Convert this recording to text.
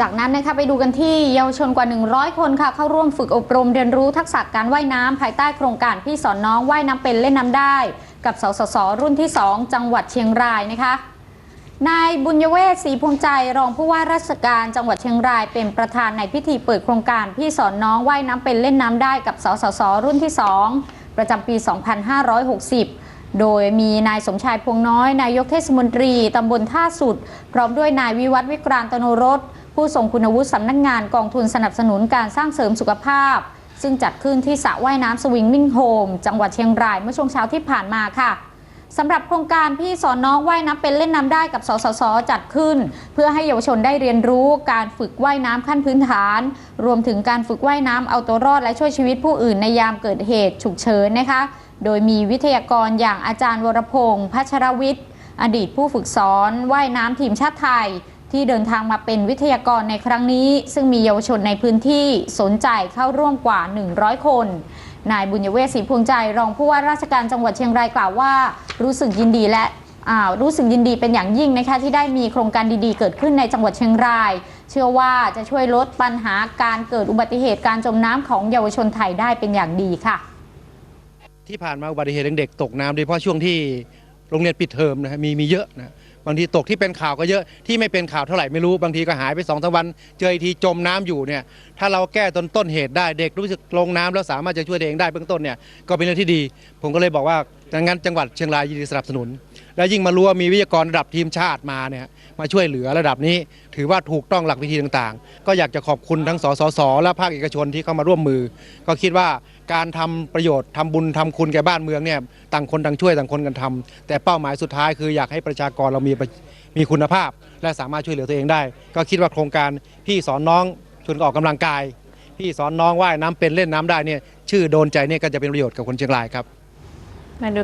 จากนั้นนะคะไปดูกันที่เยาวชนกว่า 100 คนค่ะ เข้าร่วมฝึกอบรมเรียนรู้ทักษะการว่ายน้ำภายใต้โครงการพี่สอนน้องว่ายน้ำเป็นเล่นน้ำได้ กับสสส รุ่นที่ 2 จังหวัดเชียงรายนะคะนายบุญยเวศศรีภูมิใจรองผู้ว่าราชการจังหวัดเชียงรายเป็นประธานในพิธีเปิดโครงการพี่สอนน้องว่ายน้ำเป็นเล่นน้ำได้กับสสส รุ่นที่ 2 ประจำปี 2560โดยมีนายสมชายพวงน้อย นายกเทศมนตรี ตำบลท่าสุด พร้อมด้วยนายวิวัฒน์วิกรานตโนรส ผู้ทรงคุณวุฒิสำนักงานกองทุนสนับสนุนการสร้างเสริมสุขภาพ ซึ่งจัดขึ้นที่สระว่ายน้ำสวิงมิ่งโฮมจังหวัดเชียงรายเมื่อช่วงเช้าที่ผ่านมาค่ะสำหรับโครงการพี่สอนน้องว่ายน้ำเป็นเล่นน้ำได้กับสสสจัดขึ้น เพื่อให้เยาวชนได้เรียนรู้การฝึกว่ายน้ำขั้นพื้นฐาน รวมถึงการฝึกว่ายน้ำเอาตัวรอดและช่วยชีวิตผู้อื่นในยามเกิดเหตุฉุกเฉินนะคะ โดยมีวิทยากรอย่างอาจารย์วรพงศ์พัชรวิทย์ อดีตผู้ฝึกสอนว่ายน้ำทีมชาติไทย ที่เดินทางมาเป็นวิทยากรในครั้งนี้ ซึ่งมีเยาวชนในพื้นที่สนใจเข้าร่วมกว่า 100 คน นายบุญยเวศศรีพวงใจ รองผู้ว่าราชการจังหวัดเชียงรายกล่าวว่า รู้สึกยินดีและรู้สึกยินดีเป็นอย่างยิ่งนะคะที่ได้มีโครงการดีๆ เกิดขึ้นในจังหวัดเชียงราย เชื่อว่าจะช่วยลดปัญหาการเกิดอุบัติเหตุการจมน้ำของเยาวชนไทยได้เป็นอย่างดีค่ะ ที่ผ่านมาอุบัติเหตุเด็กๆตกน้ำโดยเฉพาะช่วงที่โรงเรียนปิดเทอมนะฮะมีมีเยอะนะ บางทีตกที่เป็นข่าวก็เยอะที่ไม่เป็นข่าวเท่าไหร่ไม่รู้บางทีก็หายไปสองสามวัน เจอทีจมน้ำอยู่เนี่ยถ้าเราแก้ต้นต้นเหตุได้เด็กรู้สึกลงน้ำแล้วสามารถจะช่วยเองได้เบื้องต้นเนี่ยก็เป็นเรื่องที่ดี ผมก็เลยบอกว่าดังนั้นจังหวัดเชียงรายยินดีสนับสนุน และยิ่งมารู้ว่ามีวิทยากรระดับทีมชาติมาเนี่ยมาช่วยเหลือระดับนี้ ถือว่าถูกต้องหลักวิธีต่างๆ ก็อยากจะขอบคุณทั้งสสสและภาคเอกชนที่เข้ามาร่วมมือ ก็คิดว่าการทำประโยชน์ทำบุญทำคุณแก่บ้านเมืองเนี่ยต่างคนต่างช่วยต่างคนกันทำแต่เป้าหมายสุดท้ายคืออยากให้ประชากรเรามีมีคุณภาพ และสามารถช่วยเหลือตัวเองได้ ก็คิดว่าโครงการพี่สอนน้องชวนออกกำลังกาย พี่สอนน้องว่ายน้ำเป็นเล่นน้ำได้เนี่ยชื่อโดนใจเนี่ยก็จะเป็นประโยชน์กับคนเชียงรายครับ